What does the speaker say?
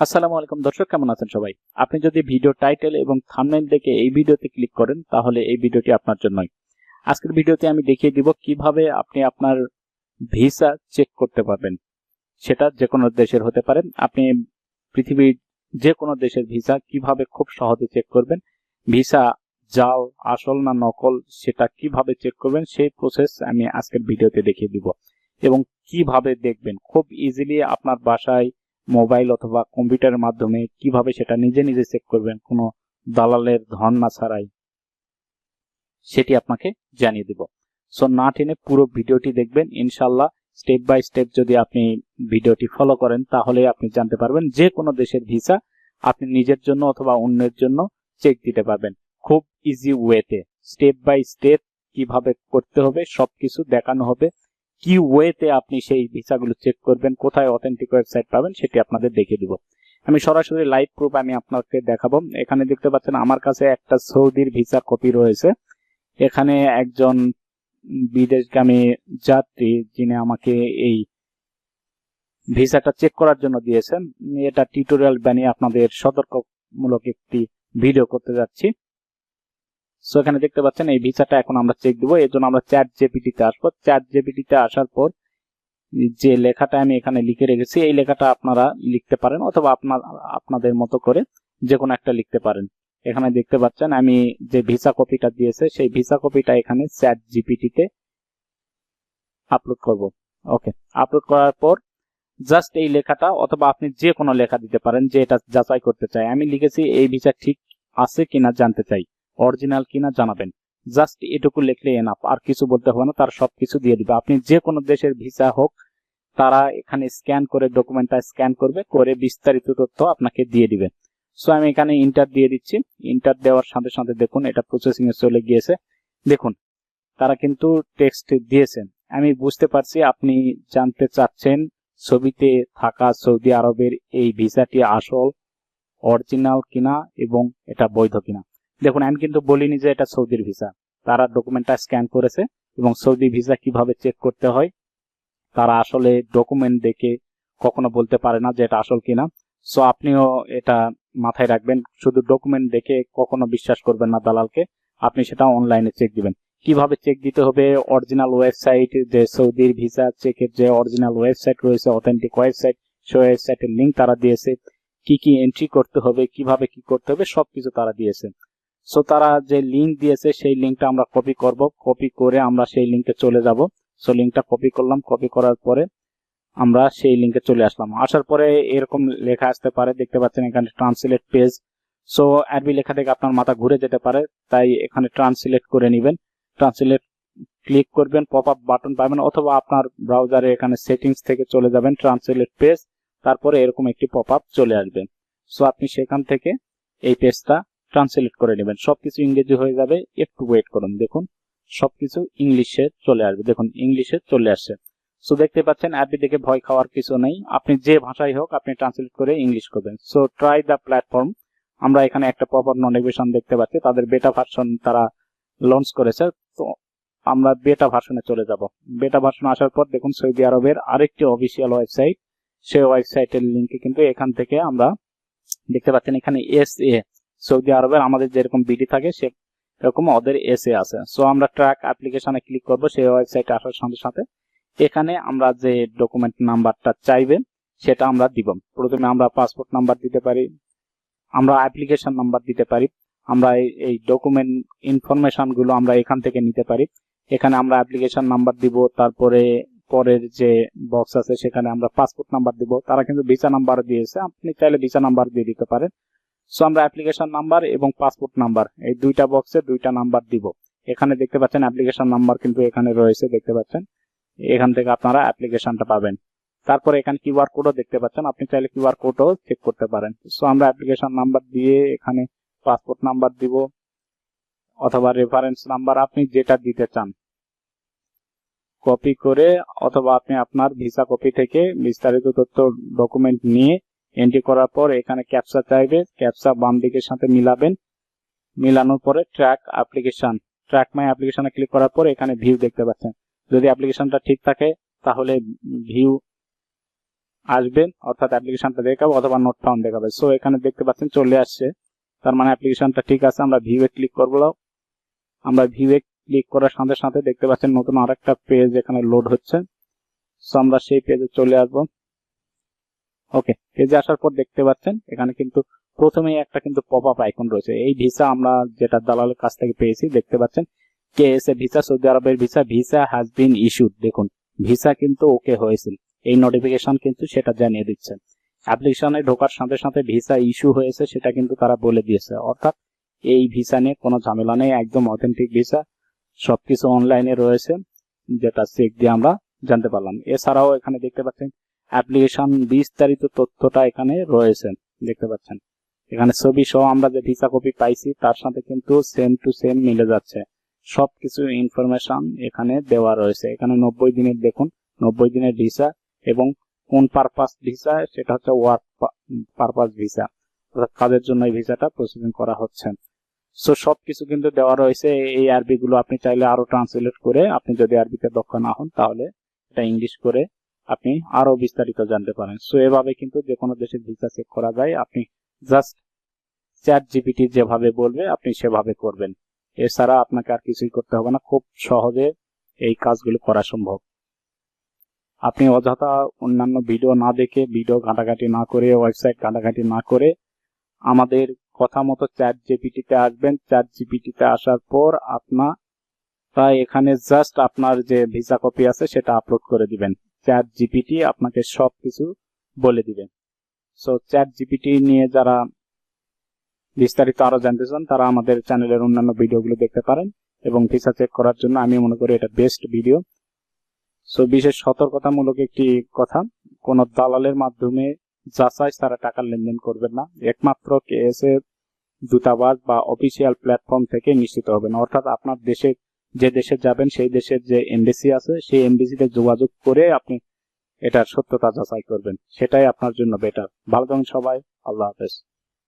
আসসালামু আলাইকুম। দর্শক, কেমন আছেন সবাই? আপনি যদি ভিডিও টাইটেল এবং থাম্বনেল দেখে এই ভিডিওতে ক্লিক করেন, তাহলে এই ভিডিওটি আপনার জন্যই। আজকের ভিডিওতে আমি দেখিয়ে দিব কীভাবে আপনি আপনার ভিসা চেক করতে পারবেন। সেটা যে কোনো দেশের হতে পারে। আপনি পৃথিবীর যে কোনো দেশের ভিসা কীভাবে খুব সহজে চেক করবেন, ভিসা জাল আসল না নকল, সেটা কীভাবে চেক করবেন, সেই প্রসেস আমি আজকের ভিডিওতে দেখিয়ে দিব। এবং কীভাবে দেখবেন? খুব ইজিলি আপনার বাসায় মোবাইল অথবা কম্পিউটারের মাধ্যমে কীভাবে সেটা নিজে নিজে চেক করবেন, কোনো দালালের ধর্ণা ছাড়াই, সেটি আপনাকে জানিয়ে দিব। সো না টেনে পুরো ভিডিওটি দেখবেন। ইনশাল্লাহ স্টেপ বাই স্টেপ যদি আপনি ভিডিওটি ফলো করেন, তাহলে আপনি জানতে পারবেন যে কোনো দেশের ভিসা আপনি নিজের জন্য অথবা অন্যের জন্য চেক দিতে পারবেন। খুব ইজি ওয়েতে স্টেপ বাই স্টেপ কীভাবে করতে হবে, সবকিছু দেখানো হবে। কি ওয়েতে আপনি সেই ভিসাগুলো চেক করবেন, কোথায় অথেন্টিক ওয়েবসাইট পাবেন সেটি আপনাদের দেখিয়ে দিব। আমি সরাসরি লাইভ প্রুফ আমি আপনাকে দেখাবো। এখানে দেখতে পাচ্ছেন আমার কাছে একটা সৌদির ভিসা কপি রয়েছে। এখানে একজন বিদেশগামী যাত্রী যিনি আমাকে এই ভিসাটা চেক করার জন্য দিয়েছেন। এটা টিউটোরিয়াল বানিয়ে আপনাদের সতর্কমূলক একটি ভিডিও করতে যাচ্ছি। সো এখানে দেখতে পাচ্ছেন এই ভিসাটা এখন আমরা চেক দিব। এর জন্য আমরা চ্যাট জেপিটিতে আসব। চ্যাট জেপিটিতে আসার পর যে লেখাটা আমি এখানে লিখে রেখেছি, এই লেখাটা আপনারা লিখতে পারেন অথবা আপনার, আপনাদের মতো করে যে কোনো একটা লিখতে পারেন। এখানে দেখতে পাচ্ছেন আমি যে ভিসা কপিটা দিয়েছে, সেই ভিসা কপিটা এখানে চ্যাট জিপিটিতে আপলোড করব। ওকে আপলোড করার পর জাস্ট এই লেখাটা অথবা আপনি যে কোনো লেখা দিতে পারেন যে এটা যাচাই করতে চাই আমি লিখেছি এই ভিসা ঠিক আছে কিনা জানতে চাই। অরিজিনাল কিনা জানাবেন। জাস্ট এটুকু লিখলে এনাফ আর কিছু বলতে হবে না, তার সবকিছু দিয়ে দিবে। আপনি যে কোনো দেশের ভিসা হোক, তারা এখানে স্ক্যান করে ডকুমেন্টটা স্ক্যান করবে, করে বিস্তারিত তথ্য আপনাকে দিয়ে দিবে। সো আমি এখানে ইন্টার দিয়ে দিচ্ছি। ইন্টার দেওয়ার সাথে সাথে দেখুন, এটা প্রসেসিং এ চলে গিয়েছে। দেখুন, তারা কিন্তু টেক্সট দিয়েছেন। আমি বুঝতে পারছি, আপনি জানতে চাচ্ছেন ছবিতে থাকা সৌদি আরবের এই ভিসাটি আসল, অরিজিনাল কিনা এবং এটা বৈধ কিনা। দেখুন, আমি কিন্তু বলিনি যে এটা সৌদির ভিসা। তারা ডকুমেন্টটা স্ক্যান করেছে এবং সৌদি ভিসা কীভাবে চেক করতে হয়, তারা আসলে ডকুমেন্ট দেখে কখনো বলতে পারে না যে এটা আসল কিনা। সো আপনিও এটা মাথায় রাখবেন, শুধু ডকুমেন্ট দেখে কখনো বিশ্বাস করবেন না দালালকে, আপনি সেটা অনলাইনে চেক দিবেন। কীভাবে চেক দিতে হবে? অরিজিনাল ওয়েবসাইট যে সৌদির ভিসা চেকের যে অরিজিনাল ওয়েবসাইট রয়েছে অথেন্টিক ওয়েবসাইট সেই ওয়েবসাইটের লিঙ্ক তারা দিয়েছে। কি কি এন্ট্রি করতে হবে, কীভাবে কি করতে হবে, সবকিছু তারা দিয়েছে। সো তারা যে লিঙ্ক দিয়েছে, সেই লিঙ্কটা আমরা কপি করব। কপি করে আমরা সেই লিঙ্কে চলে যাব। সো লিঙ্কটা কপি করলাম। কপি করার পরে আমরা সেই লিঙ্কে চলে আসলাম। আসার পরে এরকম লেখা আসতে পারে। দেখতে পাচ্ছেন এখানে ট্রান্সলেট পেজ সো আরবি লেখা থেকে আপনার মাথা ঘুরে যেতে পারে। তাই এখানে ট্রান্সলেট করে নেবেন। ট্রান্সলেট ক্লিক করবেন। পপ আপ বাটন পাবেন অথবা আপনার ব্রাউজারে এখানে সেটিংস থেকে চলে যাবেন ট্রান্সলেট পেজ তারপরে এরকম একটি পপ আপ চলে আসবে। সো আপনি সেখান থেকে এই পেজটা ট্রান্সলেট করে নেবেন। সবকিছু ইংরেজি হয়ে যাবে। একটু ওয়েট করুন, দেখুন। সবকিছু ইংলিশে চলে আসবে। দেখুন, ইংলিশে চলে আসছে। সো দেখতে পাচ্ছেন অ্যাপটি দেখে ভয় খাওয়ার কিছু নেই। আপনি যে ভাষায় হোক, আপনি ট্রান্সলেট করে ইংলিশ করবেন। সো ট্রাই দ্য প্ল্যাটফর্ম আমরা এখানে একটা প্রপার নোটিফিকেশন দেখতে পাচ্ছি। তাদের বেটা ভার্সন তারা লঞ্চ করেছে। তো, আমরা বেটা ভার্সনে চলে যাব। বেটা ভার্সন আসার পর, দেখুন সৌদি আরবের আরেকটি অফিসিয়াল ওয়েবসাইট সেই ওয়েবসাইটের লিঙ্কে কিন্তু এখান থেকে আমরা দেখতে পাচ্ছেন, এখানে এস এ সৌদি আরবের আমাদের যেরকম বিডি থাকে সে এরকম ওদের এসে আছে। সো আমরা ট্র্যাক অ্যাপ্লিকেশনে ক্লিক করব সেই ওয়েবসাইটে আসার সাথে সাথে। এখানে আমরা যে ডকুমেন্ট নাম্বারটা চাইবেন সেটা আমরা দিব। প্রথমে আমরা পাসপোর্ট নাম্বার দিতে পারি, আমরা অ্যাপ্লিকেশন নাম্বার দিতে পারি, আমরা এই ডকুমেন্ট ইনফরমেশনগুলো আমরা এখান থেকে নিতে পারি। এখানে আমরা অ্যাপ্লিকেশন নাম্বার দিব, তারপরে পরের যে বক্স আছে সেখানে আমরা পাসপোর্ট নাম্বার দিব। তারা কিন্তু ভিসা নাম্বার দিয়েছে, আপনি চাইলে ভিসা নাম্বার দিয়ে দিতে পারেন। সো আমরা অ্যাপ্লিকেশন নাম্বার এবং পাসপোর্ট নাম্বার এই দুইটা বক্সে দুইটা নাম্বার দিব। এখানে দেখতে পাচ্ছেন অ্যাপ্লিকেশন নাম্বার কিন্তু এখানে রয়েছে, দেখতে পাচ্ছেন? এখান থেকে আপনারা অ্যাপ্লিকেশনটা পাবেন। তারপরে এখানে কিউআর কোডও দেখতে পাচ্ছেন, আপনি চাইলে কিউআর কোডও চেক করতে পারেন। সো আমরা অ্যাপ্লিকেশন নাম্বার দিয়ে এখানে পাসপোর্ট নাম্বার দিব, অথবা রেফারেন্স নাম্বার আপনি যেটা দিতে চান। কপি করে অথবা আপনি আপনার ভিসা কপি থেকে বিস্তারিত তথ্য ডকুমেন্ট নিয়ে এন্ট্রি করার পর এখানে ক্যাপসা চাইবে ক্যাপসা বাম দিকের সাথে মিলাবেন। মিলানোর পরে ট্র্যাক অ্যাপ্লিকেশন ট্র্যাক মাই অ্যাপ্লিকেশনে ক্লিক করার পর এখানে ভিউ দেখতে পাচ্ছেন। যদি অ্যাপ্লিকেশনটা ঠিক থাকে, তাহলে ভিউ আসবেন অর্থাৎ অ্যাপ্লিকেশনটা দেখাবে অথবা নোট ফাউন্ড দেখাবে। সো এখানে দেখতে পাচ্ছেন চলে আসছে। তার মানে অ্যাপ্লিকেশনটা ঠিক আছে, আমরা ভিউয়ে ক্লিক করব। আমরা ভিউয়ে ক্লিক করার সাথে সাথে দেখতে পাচ্ছেন নতুন আরেকটা পেজ এখানে লোড হচ্ছে। সো আমরা সেই পেজে চলে আসব। ওকে পেজে আসার পর দেখতে পাচ্ছেন, এখানে কিন্তু প্রথমেই একটা কিন্তু পপ আপ আইকন রয়েছে। এই ভিসা আমরা যেটা দালালের কাছ থেকে পেয়েছি, দেখতে পাচ্ছেন কে এস ভিসা সৌদি আরবের visa visa has been issued দেখুন ভিসা কিন্তু ওকে হয়েছে। এই নোটিফিকেশন কিন্তু সেটা জানিয়ে দিচ্ছে। অ্যাপ্লিকেশনে ঢোকার সাথে সাথে ভিসা ইস্যু হয়েছে, সেটা কিন্তু তারা বলে দিয়েছে। অর্থাৎ এই ভিসা নিয়ে কোনো ঝামেলা নেই, একদম অথেন্টিক ভিসা সবকিছু অনলাইনে রয়েছে, যেটা চেক দিয়ে আমরা জানতে পারলাম। এছাড়াও এখানে দেখতে পাচ্ছেন অ্যাপ্লিকেশন বিস্তারিত তথ্যটা এখানে রয়েছে, দেখতে পাচ্ছেন। এখানে ছবি সহ আমরা যে ভিসা কপি পাইছি, তার সাথে কিন্তু সেম টু সেম মিলে যাচ্ছে। সবকিছু ইনফরমেশন এখানে দেওয়া রয়েছে। এখানে নব্বই দিনের দেখুন, নব্বই দিনের ভিসা এবং কোন পারপাস ভিসা, সেটা হচ্ছে ওয়ার্ক পারপাস ভিসা, অর্থাৎ কাজের জন্য এই ভিসাটা প্রসেসিং করা হচ্ছে। সো সবকিছু কিন্তু দেওয়া রয়েছে। এই আরবি গুলো আপনি চাইলে আরও ট্রান্সলেট করে আপনি যদি আরবিতে দক্ষ না হন, তাহলে এটা ইংলিশ করে আপনি আরও বিস্তারিত জানতে পারেন। সো এভাবে কিন্তু যে কোনো দেশের ভিসা চেক করা যায়। আপনি জাস্ট চ্যাট জিপিটি যেভাবে বলবে, আপনি সেভাবে করবেন। এছাড়া আপনাকে আর কিছুই করতে হবে না। খুব সহজে এই কাজগুলো করা সম্ভব। আপনি অযথা অন্যান্য ভিডিও না দেখে ভিডিও ঘাটাঘাটি না করে ওয়েবসাইট ঘাটাঘাটি না করে আমাদের কথা মতো চ্যাট জিপিটিতে আসবেন। চ্যাট জিপিটিতে আসার পর আপনার তাই এখানে জাস্ট আপনার যে ভিসা কপি আছে, সেটা আপলোড করে দিবেন। চ্যাট জিপিটি আপনাকে সব কিছু বলে দিবেন সো চ্যাট জিপিটি নিয়ে যারা বিস্তারিত আরও জানতে চান, তারা আমাদের চ্যানেলের অন্যান্য ভিডিওগুলো দেখতে পারেন এবং ভিসা চেক করার জন্য আমি মনে করি এটা বেস্ট ভিডিও সো বিশেষ সতর্কতামূলক একটি কথা, কোন দালালের মাধ্যমে যাচাই তারা টাকার লেনদেন করবেন না। একমাত্র কেএসএ দূতাবাস বা অফিসিয়াল প্ল্যাটফর্ম থেকে নিশ্চিত হবেন। অর্থাৎ আপনার দেশে যে দেশে যাবেন, সেই দেশের যে এমবেসি আছে, সেই এমবেসিতে যোগাযোগ করে আপনি এটার সত্যতা যাচাই করবেন। সেটাই আপনার জন্য বেটার ভালো থাকুন সবাই। আল্লাহ হাফেজ।